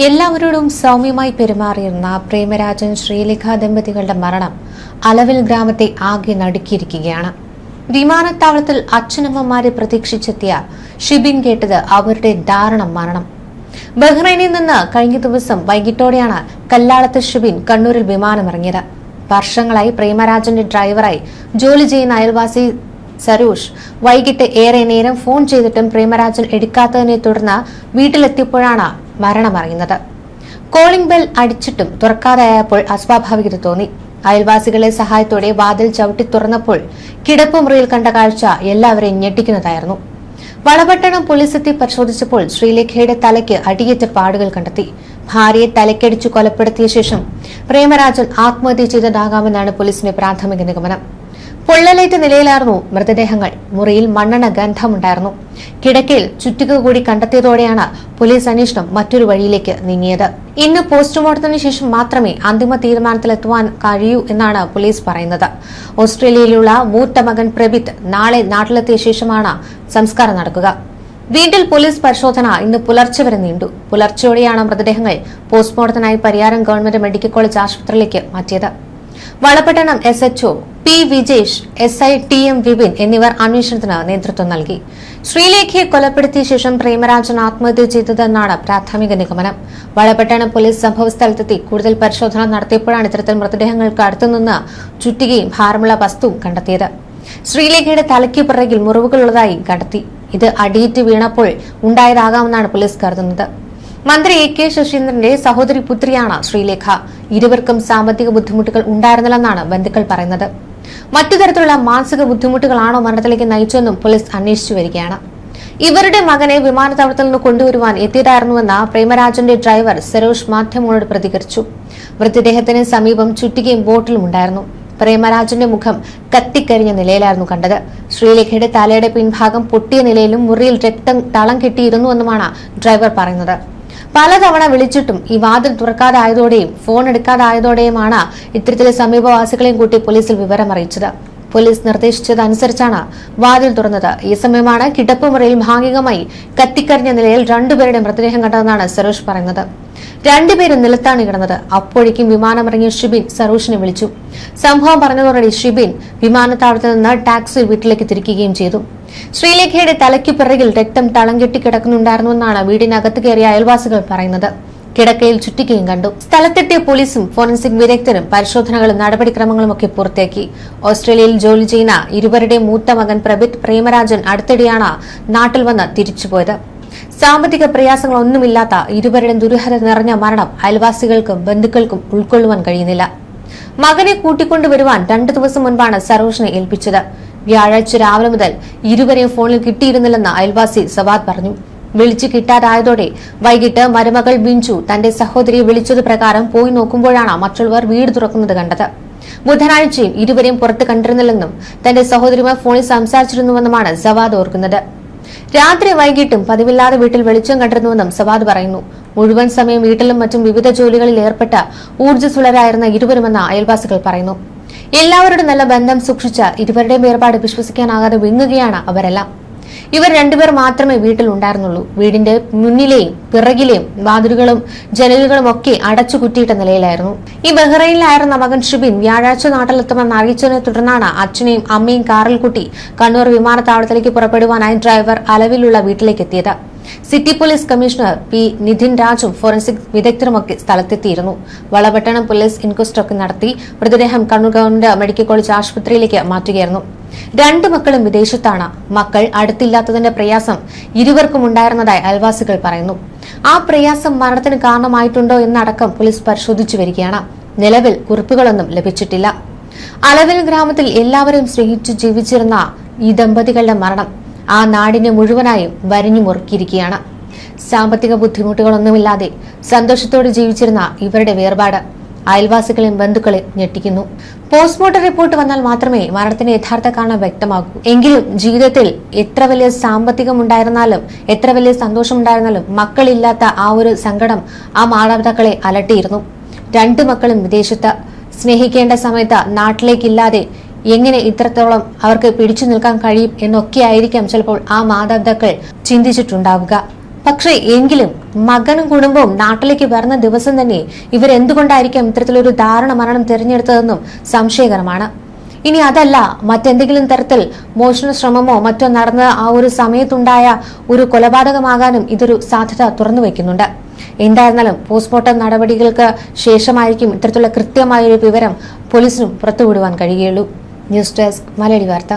എല്ലാവരോടും സൗമ്യമായി പെരുമാറിയിരുന്ന പ്രേമരാജൻ ശ്രീലേഖ ദമ്പതികളുടെ മരണം അലവിൽ ഗ്രാമത്തെ ആകെ നടുക്കിയിരിക്കുകയാണ്. വിമാനത്താവളത്തിൽ അച്ഛനമ്മമാരെ പ്രതീക്ഷിച്ചെത്തിയ ഷിബിൻ കേട്ടത് അവരുടെ ദാരുണം മരണം. ബഹ്റൈനിൽ നിന്ന് കഴിഞ്ഞ ദിവസം വൈകിട്ടോടെയാണ് കല്ലാളത്ത് ഷിബിൻ കണ്ണൂരിൽ വിമാനമിറങ്ങിയത്. വർഷങ്ങളായി പ്രേമരാജന്റെ ഡ്രൈവറായി ജോലി ചെയ്യുന്ന അയൽവാസി സരൂഷ് വൈകിട്ട് ഏറെ നേരം ഫോൺ ചെയ്തിട്ടും പ്രേമരാജൻ എടുക്കാത്തതിനെ തുടർന്ന് വീട്ടിലെത്തിയപ്പോഴാണ് മരണമറിയുന്നത്. കോളിംഗ് ബെൽ അടിച്ചിട്ടും തുറക്കാതായപ്പോൾ അസ്വാഭാവികത തോന്നി. അയൽവാസികളെ സഹായത്തോടെ വാതിൽ ചവിട്ടി തുറന്നപ്പോൾ കിടപ്പുമുറിയിൽ കണ്ട കാഴ്ച എല്ലാവരെയും ഞെട്ടിക്കുന്നതായിരുന്നു. വളപട്ടണം പോലീസ് എത്തി പരിശോധിച്ചപ്പോൾ ശ്രീലേഖയുടെ തലയ്ക്ക് അടിയേറ്റ പാടുകൾ കണ്ടെത്തി. ഭാര്യയെ തലക്കടിച്ചു കൊലപ്പെടുത്തിയ ശേഷം പ്രേമരാജൻ ആത്മഹത്യ ചെയ്തതാകാമെന്നാണ് പോലീസിന്റെ പ്രാഥമിക നിഗമനം. പൊള്ളലേറ്റ നിലയിലായിരുന്നു മൃതദേഹങ്ങൾ. മുറിയിൽ മണ്ണെണ്ണ ഗന്ധമുണ്ടായിരുന്നു. കിടക്കയിൽ ചുറ്റിക കൂടി കണ്ടെത്തിയതോടെയാണ് പോലീസ് അന്വേഷണം മറ്റൊരു വഴിയിലേക്ക് നീങ്ങിയത്. ഇന്ന് പോസ്റ്റ്മോർട്ടത്തിന് ശേഷം മാത്രമേ അന്തിമ തീരുമാനത്തിലെത്തുവാൻ കഴിയൂ എന്നാണ് പോലീസ് പറയുന്നത്. ഓസ്ട്രേലിയയിലുള്ള മൂത്ത മകൻ പ്രബിത് നാളെ നാട്ടിലെത്തിയ ശേഷമാണ് സംസ്കാരം നടക്കുക. വീട്ടിൽ പോലീസ് പരിശോധന ഇന്ന് പുലർച്ചെ വരെ നീണ്ടു. പുലർച്ചെയോടെയാണ് മൃതദേഹങ്ങൾ പോസ്റ്റ്മോർട്ടത്തിനായി പരിയാരം ഗവൺമെന്റ് മെഡിക്കൽ കോളേജ് ആശുപത്രിയിലേക്ക് മാറ്റിയത്. Valapattanam S H O P Vijesh S I T M Vipin എന്നിവർ അന്വേഷണത്തിന് നേതൃത്വം നൽകി. ശ്രീലേഖയെ കൊലപ്പെടുത്തിയ ശേഷം പ്രേമരാജൻ ആത്മഹത്യ ചെയ്തതെന്നാണ് പ്രാഥമിക നിഗമനം. വളപട്ടണം പോലീസ് സംഭവസ്ഥലത്തെത്തി കൂടുതൽ പരിശോധന നടത്തിയപ്പോഴാണ് ഇത്തരത്തിൽ മൃതദേഹങ്ങൾക്ക് അടുത്തുനിന്ന് ചുറ്റുകയും ഭാരമുള്ള വസ്തുവും കണ്ടെത്തിയത്. ശ്രീലേഖയുടെ തലയ്ക്ക് പിറകിൽ മുറിവുകളുള്ളതായി കണ്ടെത്തി. ഇത് അടിയിറ്റ് വീണപ്പോൾ ഉണ്ടായതാകാമെന്നാണ് പോലീസ് കരുതുന്നത്. മന്ത്രി എ കെ ശശീന്ദ്രന്റെ സഹോദരി പുത്രിയാണ് ശ്രീലേഖ. ഇരുവർക്കും സാമ്പത്തിക ബുദ്ധിമുട്ടുകൾ ഉണ്ടായിരുന്നില്ലെന്നാണ് ബന്ധുക്കൾ പറയുന്നത്. മറ്റു തരത്തിലുള്ള മാനസിക ബുദ്ധിമുട്ടുകളാണോ മരണത്തിലേക്ക് നയിച്ചെന്നും പോലീസ് അന്വേഷിച്ചു വരികയാണ്. ഇവരുടെ മകനെ വിമാനത്താവളത്തിൽ നിന്ന് കൊണ്ടുവരുവാൻ എത്തിയതായിരുന്നുവെന്ന പ്രേമരാജന്റെ ഡ്രൈവർ സരോഷ് മാധ്യമങ്ങളോട് പ്രതികരിച്ചു. മൃതദേഹത്തിന് സമീപം ചുറ്റികയും ബോട്ടിലും ഉണ്ടായിരുന്നു. പ്രേമരാജന്റെ മുഖം കത്തിക്കരിഞ്ഞ നിലയിലായിരുന്നു കണ്ടത്. ശ്രീലേഖയുടെ തലയുടെ പിൻഭാഗം പൊട്ടിയ നിലയിലും മുറിയിൽ രക്തം തളം കിട്ടിയിരുന്നുവെന്നുമാണ് ഡ്രൈവർ പറയുന്നത്. പലതവണ വിളിച്ചിട്ടും ഈ വാതിൽ തുറക്കാതായതോടെയും ഫോൺ എടുക്കാതായതോടെയുമാണ് ഇത്തരത്തിലെ സമീപവാസികളെയും കൂട്ടി പോലീസിൽ വിവരം അറിയിച്ചത് പോലീസ് നിർദ്ദേശിച്ചതനുസരിച്ചാണ് വാതിൽ തുറന്നത്. ഈ സമയമാണ് കിടപ്പുമുറിയിൽ ഭാഗികമായി കത്തിക്കരിഞ്ഞ നിലയിൽ രണ്ടുപേരുടെ മൃതദേഹം കണ്ടതെന്നാണ് സരോഷ് പറയുന്നത്. രണ്ടുപേരും നിലത്താണ് കിടന്നത്. അപ്പോഴേക്കും വിമാനമിറങ്ങിയ ഷിബിൻ സരോഷിനെ വിളിച്ചു. സംഭവം പറഞ്ഞതോടെ ഷിബിൻ വിമാനത്താവളത്തിൽ നിന്ന് ടാക്സി വീട്ടിലേക്ക് തിരിക്കുകയും ചെയ്തു. ശ്രീലേഖയുടെ തലയ്ക്ക് പിറകിൽ രക്തം തളം കെട്ടി കിടക്കുന്നുണ്ടായിരുന്നുവെന്നാണ് വീടിനകത്ത് കയറിയ അയൽവാസികൾ പറയുന്നത്. കിടക്കയിൽ ചുറ്റിക്കുകയും കണ്ടു. സ്ഥലത്തെത്തിയ പോലീസും ഫോറൻസിക് വിദഗ്ധരും പരിശോധനകളും നടപടിക്രമങ്ങളും ഒക്കെ പൂർത്തിയാക്കി. ഓസ്ട്രേലിയയിൽ ജോലി ചെയ്യുന്ന ഇരുവരുടെ മൂത്ത മകൻ പ്രബിത് പ്രേമരാജൻ അടുത്തിടെയാണ് നാട്ടിൽ വന്ന് തിരിച്ചുപോയത്. സാമ്പത്തിക പ്രയാസങ്ങളൊന്നുമില്ലാത്ത ഇരുവരുടെ ദുരൂഹത നിറഞ്ഞ മരണം അയൽവാസികൾക്കും ബന്ധുക്കൾക്കും ഉൾക്കൊള്ളുവാൻ കഴിയുന്നില്ല. മകനെ കൂട്ടിക്കൊണ്ടുവരുവാൻ രണ്ടു ദിവസം മുൻപാണ് സരോഷിനെ ഏൽപ്പിച്ചത്. വ്യാഴാഴ്ച രാവിലെ മുതൽ ഇരുവരെയും ഫോണിൽ കിട്ടിയിരുന്നില്ലെന്ന് അയൽവാസി സവാദ് പറഞ്ഞു. വിളിച്ചു കിട്ടാതായതോടെ വൈകിട്ട് മരുമകൾ ബിഞ്ചു തന്റെ സഹോദരി വിളിച്ചത് പ്രകാരം പോയി നോക്കുമ്പോഴാണ് മറ്റുള്ളവർ വീട് തുറക്കുന്നത് കണ്ടത്. ബുധനാഴ്ചയും ഇരുവരെയും പുറത്ത് കണ്ടിരുന്നില്ലെന്നും തന്റെ സഹോദരിമാർ ഫോണിൽ സംസാരിച്ചിരുന്നുവെന്നുമാണ് സവാദ് ഓർക്കുന്നത്. രാത്രി വൈകിട്ടും പതിവില്ലാതെ വീട്ടിൽ വെളിച്ചം കണ്ടിരുന്നുവെന്നും സവാദ് പറയുന്നു. മുഴുവൻ സമയം വീട്ടിലും മറ്റും വിവിധ ജോലികളിൽ ഏർപ്പെട്ട ഊർജസ്വലരായിരുന്ന ഇരുവരുമെന്ന് അയൽവാസികൾ പറയുന്നു. എല്ലാവരുടെ നല്ല ബന്ധം സൂക്ഷിച്ച ഇരുവരുടെയും വേർപാട് വിശ്വസിക്കാനാകാതെ വിങ്ങുകയാണ് അവരെല്ലാം. ഇവർ രണ്ടുപേർ മാത്രമേ വീട്ടിൽ ഉണ്ടായിരുന്നുള്ളൂ വീടിന്റെ മുന്നിലെയും പിറകിലെയും വാതിലുകളും ജനലുകളും ഒക്കെ അടച്ചു കുറ്റിയിട്ട നിലയിലായിരുന്നു. ഈ ബഹ്റൈനിലായിരുന്ന മകൻ ഷിബിൻ വ്യാഴാഴ്ച നാട്ടിലെത്തുമെന്ന് അറിയിച്ചതിനെ തുടർന്നാണ് അച്ഛനെയും അമ്മയും കാറിൽ കുട്ടി കണ്ണൂർ വിമാനത്താവളത്തിലേക്ക് പുറപ്പെടുവാനായി ഡ്രൈവർ അലവിലുള്ള വീട്ടിലേക്ക് എത്തിയത്. City police commissioner P Nidhin രാജും forensic വിദഗ്ധരുമൊക്കെ സ്ഥലത്തെത്തിയിരുന്നു. വളപട്ടണം പോലീസ് ഇൻക്വസ്റ്റൊക്കെ നടത്തി മൃതദേഹം കണ്ണൂർ ഗവൺമെന്റ് മെഡിക്കൽ കോളേജ് ആശുപത്രിയിലേക്ക് മാറ്റുകയായിരുന്നു. രണ്ടു മക്കളും വിദേശത്താണ്. മക്കൾ അടുത്തില്ലാത്തതിന്റെ പ്രയാസം ഇരുവർക്കും ഉണ്ടായിരുന്നതായി അയൽവാസികൾ പറയുന്നു. ആ പ്രയാസം മരണത്തിന് കാരണമായിട്ടുണ്ടോ എന്നടക്കം പോലീസ് പരിശോധിച്ചു വരികയാണ്. നിലവിൽ കുറിപ്പുകളൊന്നും ലഭിച്ചിട്ടില്ല. അലവിൽ ഗ്രാമത്തിൽ എല്ലാവരും സ്നേഹിച്ചു ജീവിച്ചിരുന്ന ഈ ദമ്പതികളുടെ മരണം ആ നാടിനെ മുഴുവനായും വരിഞ്ഞു മുറുക്കിയിരിക്കുകയാണ്. സാമ്പത്തിക ബുദ്ധിമുട്ടുകളൊന്നുമില്ലാതെ സന്തോഷത്തോടെ ജീവിച്ചിരുന്ന ഇവരുടെ വേർപാട് അയൽവാസികളെയും ബന്ധുക്കളെയും ഞെട്ടിക്കുന്നു. പോസ്റ്റ്മോർട്ടം റിപ്പോർട്ട് വന്നാൽ മാത്രമേ മരണത്തിന്റെ യഥാർത്ഥ കാരണം വ്യക്തമാകൂ. എങ്കിലും ജീവിതത്തിൽ എത്ര വലിയ സാമ്പത്തികം ഉണ്ടായിരുന്നാലും എത്ര വലിയ സന്തോഷം ഉണ്ടായിരുന്നാലും മക്കളില്ലാത്ത ആ ഒരു സങ്കടം ആ മാതാപിതാക്കളെ അലട്ടിയിരുന്നു. രണ്ടു മക്കളും വിദേശത്ത് സ്നേഹിക്കേണ്ട സമയത്ത് നാട്ടിലേക്കില്ലാതെ എങ്ങനെ ഇത്രത്തോളം അവർക്ക് പിടിച്ചു നിൽക്കാൻ കഴിയും എന്നൊക്കെയായിരിക്കാം ചിലപ്പോൾ ആ മാതാപിതാക്കൾ ചിന്തിച്ചിട്ടുണ്ടാവുക. പക്ഷേ എങ്കിലും മകനും കുടുംബവും നാട്ടിലേക്ക് വരുന്ന ദിവസം തന്നെ ഇവരെന്തുകൊണ്ടായിരിക്കും ഇത്തരത്തിലൊരു ദാരുണ മരണം തിരഞ്ഞെടുത്തതെന്നും സംശയകരമാണ്. ഇനി അതല്ല മറ്റെന്തെങ്കിലും തരത്തിൽ മോഷണ ശ്രമമോ മറ്റോ നടന്ന ആ ഒരു സമയത്തുണ്ടായ ഒരു കൊലപാതകമാകാനും ഇതൊരു സാധ്യത തുറന്നു വയ്ക്കുന്നുണ്ട്. എന്തായിരുന്നാലും പോസ്റ്റ്മോർട്ടം നടപടികൾക്ക് ശേഷമായിരിക്കും ഇത്തരത്തിലുള്ള കൃത്യമായ ഒരു വിവരം പോലീസിനും പുറത്തുവിടുവാൻ കഴിയുള്ളൂ ന്യൂസ് ഡെസ്ക് മലയാളി വാർത്ത.